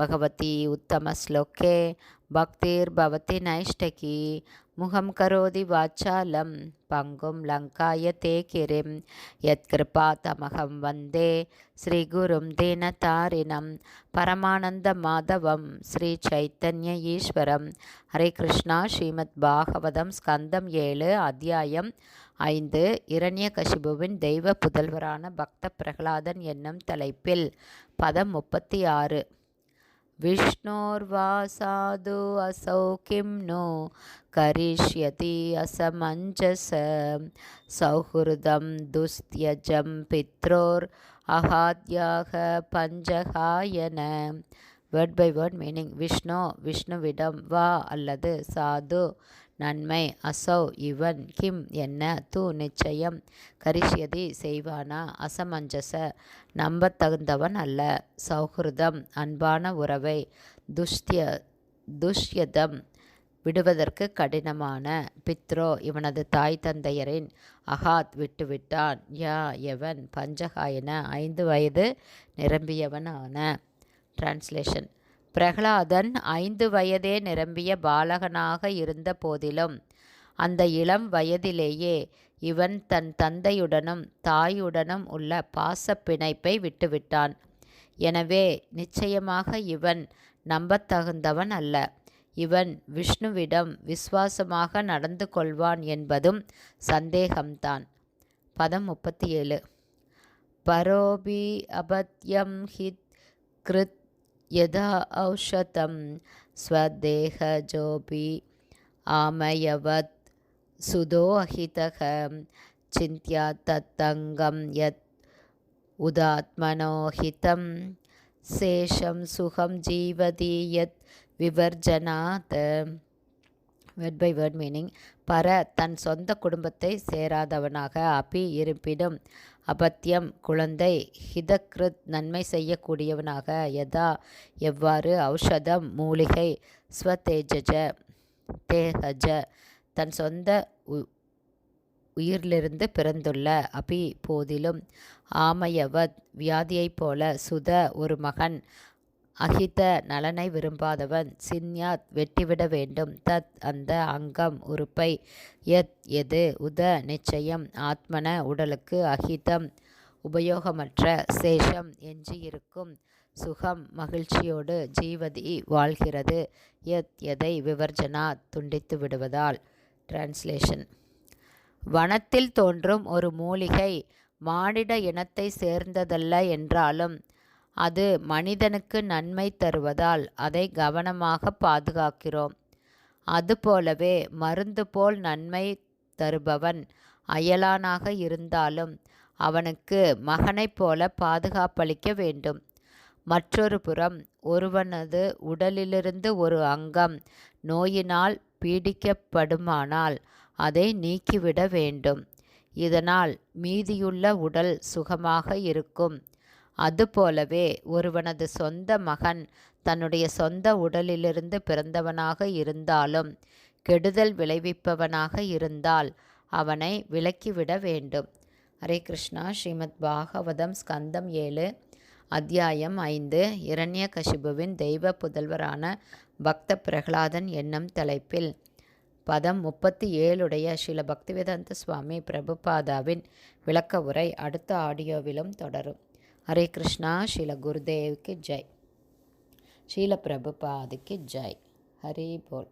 பகவதி உத்தமஸ்லோக்கே பக்திர் பவதி நைஷ்டகி முகம் கரோதி வாச்சாலம் பங்கும் லங்காய தேகிரிம் யத் யத்கிருபா தமகம் வந்தே ஸ்ரீகுரும் தீனதாரிணம் பரமானந்த மாதவம் ஸ்ரீ சைத்தன்ய ஈஸ்வரம் ஹரே கிருஷ்ணா ஸ்ரீமத் பாகவதம் ஸ்கந்தம் ஏழு அத்தியாயம் ஐந்து இரண்ய கசிபுவின் தெய்வ புதல்வரான பக்த பிரகலாதன் என்னும் தலைப்பில் பதம் முப்பத்தி ஆறு. विष्णोर्वासादु असौ किं नो करिष्यति असमञ्जस सौहृदं दुस्त्यजं पित्रोर् அகாத்யாக பஞ்சகாயன word by word meaning Vishnu விஷ்ணுவிடம் வா அல்லது சாது நன்மை. அசௌ இவன் கிம் என்ன? தூ நிச்சயம். கரிஷ்யதி செய்வானா? அசமஞ்சச. நம்பத்தகுந்தவன் அல்ல. சௌஹிருதம் அன்பான உறவை. துஷ்ய துஷ்யதம் விடுவதற்கு கடினமான. பித்ரோ இவனது தாய் தந்தையரின் அகாத் விட்டுவிட்டான். யா எவன்? பஞ்சகாயன. ஐந்து வயது நிரம்பியவனான. டிரான்ஸ்லேஷன் பிரகலாதன் ஐந்து வயதே நிரம்பிய பாலகனாக இருந்த போதிலும் அந்த இளம் வயதிலேயே இவன் தன் தந்தையுடனும் தாயுடனும் உள்ள பாச பிணைப்பை விட்டுவிட்டான். எனவே நிச்சயமாக இவன் நம்பத்தகுந்தவன் அல்ல. இவன் விஷ்ணுவிடம் விசுவாசமாக நடந்து கொள்வான் என்பதும் சந்தேகம்தான். பதம் முப்பத்தி ஏழு. பரோபி அபத்யம் ஹித் கிருத் यदा औषधं स्वदेहजोऽपि आमयवत् सुदोहितः चिन्त्या तत्तङ्गं यत् उदात्मनोहितं शेषं सुखं जीवति यत् विवर्जनात्। வேர்ட் பை வேர்ட் மீனிங் பர தன் சொந்த குடும்பத்தை சேராதவனாக அபி இருப்பினும் அபத்தியம் குழந்தை ஹிதக்ருத் நன்மை செய்யக்கூடியவனாக யதா எவ்வாறு ஔஷதம் மூலிகை ஸ்வதேஜஜ தேஹஜ தன் சொந்த உயிரிலிருந்து பிறந்துள்ள அபி போதிலும் ஆமையவத் வியாதியைப் போல சுத ஒரு மகன் அஹித நலனை விரும்பாதவன் சின்யாத் வெட்டிவிட வேண்டும். தத் அந்த அங்கம் உறுப்பை எத் எது? உத நிச்சயம். ஆத்மன உடலுக்கு அஹிதம் உபயோகமற்ற சேஷம் எஞ்சியிருக்கும். சுகம் மகிழ்ச்சியோடு ஜீவதி வாழ்கிறது. எத் எதை விவர்ஜனா துண்டித்து விடுவதால்? டிரான்ஸ்லேஷன் வனத்தில் தோன்றும் ஒரு மூலிகை மானிட இனத்தை சேர்ந்ததல்ல என்றாலும் அது மனிதனுக்கு நன்மை தருவதால் அதை கவனமாக பாதுகாக்கிறோம். அதுபோலவே மருந்து போல் நன்மை தருபவன் அயலானாக இருந்தாலும் அவனுக்கு மகனைப் போல பாதுகாப்பளிக்க வேண்டும். மற்றொரு புறம் ஒருவனது உடலிலிருந்து ஒரு அங்கம் நோயினால் பீடிக்கப்படுமானால் அதை நீக்கிவிட வேண்டும். இதனால் மீதியுள்ள உடல் சுகமாக இருக்கும். அதுபோலவே ஒருவனது சொந்த மகன் தன்னுடைய சொந்த உடலிலிருந்து பிறந்தவனாக இருந்தாலும் கெடுதல் விளைவிப்பவனாக இருந்தால் அவனை விலக்கிவிட வேண்டும். ஹரே கிருஷ்ணா. ஸ்ரீமத் பாகவதம் ஸ்கந்தம் ஏழு அத்தியாயம் ஐந்து இரண்ய கசிபுவின் தெய்வ புதல்வரான பக்த பிரகலாதன் என்னும் தலைப்பில் பதம் முப்பத்தி ஏழுடைய ஸ்ரீல பக்திவேதாந்த சுவாமி பிரபுபாதாவின் விளக்க உரை அடுத்த ஆடியோவிலும் தொடரும். ஹரே கிருஷ்ணா ஸ்ரீல குருதேவுக்கு ஜெய். ஸ்ரீல பிரபுபாதுக்கு ஜெய். ஹரி போல்.